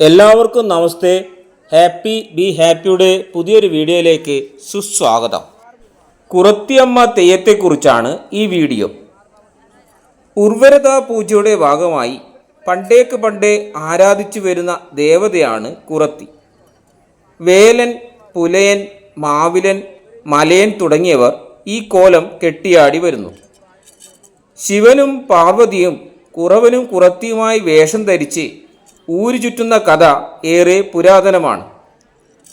എല്ലാവർക്കും നമസ്തേ. Happy be ഹാപ്പിയുടെ പുതിയൊരു വീഡിയോയിലേക്ക് സുസ്വാഗതം. കുറത്തിയമ്മ തെയ്യത്തെക്കുറിച്ചാണ് ഈ വീഡിയോ. ഉർവരതാ പൂജയുടെ ഭാഗമായി പണ്ടേക്ക് പണ്ടേ ആരാധിച്ചു വരുന്ന ദേവതയാണ് കുറത്തി. വേലൻ പുലയൻ മാവിലൻ മലയൻ തുടങ്ങിയവർ ഈ കോലം കെട്ടിയാടി വരുന്നു. ശിവനും പാർവതിയും കുറവനും കുറത്തിയുമായി വേഷം ധരിച്ച് ഊരു ചുറ്റുന്ന കഥ ഏറെ പുരാതനമാണ്.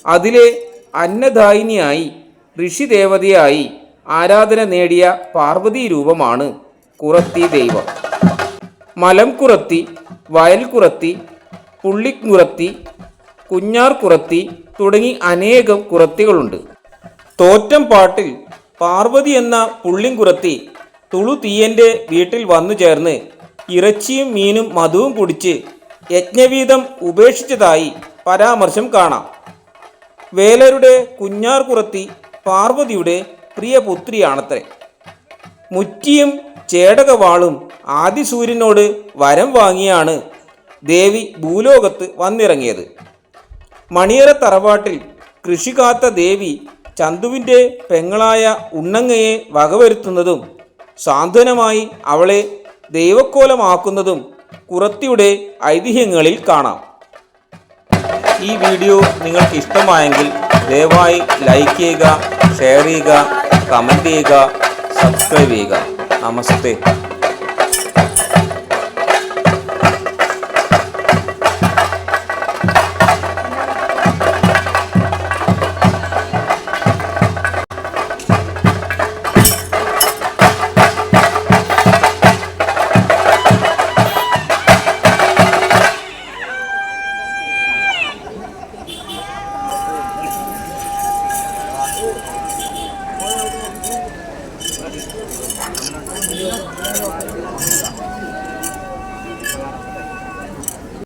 അതിലെ അന്നദായിനിയായി ഋഷിദേവതയായി ആരാധന നേടിയ പാർവതി രൂപമാണ് കുറത്തി ദൈവം. മലം കുറത്തി വയൽ കുറത്തി പുള്ളിക്കുറത്തി കുഞ്ഞാർ കുറത്തി തുടങ്ങി അനേകം കുറത്തികളുണ്ട്. തോറ്റം പാട്ടിൽ പാർവതി എന്ന പുള്ളിങ്കുറത്തി തുളു തീയന്റെ വീട്ടിൽ വന്നു ചേർന്ന് ഇറച്ചിയും മീനും മധുവും കുടിച്ച് യജ്ഞവീതം ഉപേക്ഷിച്ചതായി പരാമർശം കാണാം. വേലരുടെ കുഞ്ഞാർ കുറത്തി പാർവതിയുടെ പ്രിയ പുത്രിയാണത്രേ മുറ്റിയും ചേടകവാളും ആദിസൂര്യനോട് വരം വാങ്ങിയാണ് ദേവി ഭൂലോകത്ത് വന്നിറങ്ങിയത്. മണിയറ തറവാട്ടിൽ കൃഷി കാത്ത ദേവി ചന്തുവിന്റെ പെങ്ങളായ ഉണ്ണങ്ങയെ വകവരുത്തുന്നതും സാന്ത്വനമായി അവളെ ദൈവക്കോലമാക്കുന്നതും കുറത്തിയുടെ ഐതിഹ്യങ്ങളിൽ കാണാം. ഈ വീഡിയോ നിങ്ങൾക്ക് ഇഷ്ടമായെങ്കിൽ ദയവായി ലൈക്ക് ചെയ്യുക ഷെയർ ചെയ്യുക കമന്റ് ചെയ്യുക സബ്സ്ക്രൈബ് ചെയ്യുക. നമസ്തേ.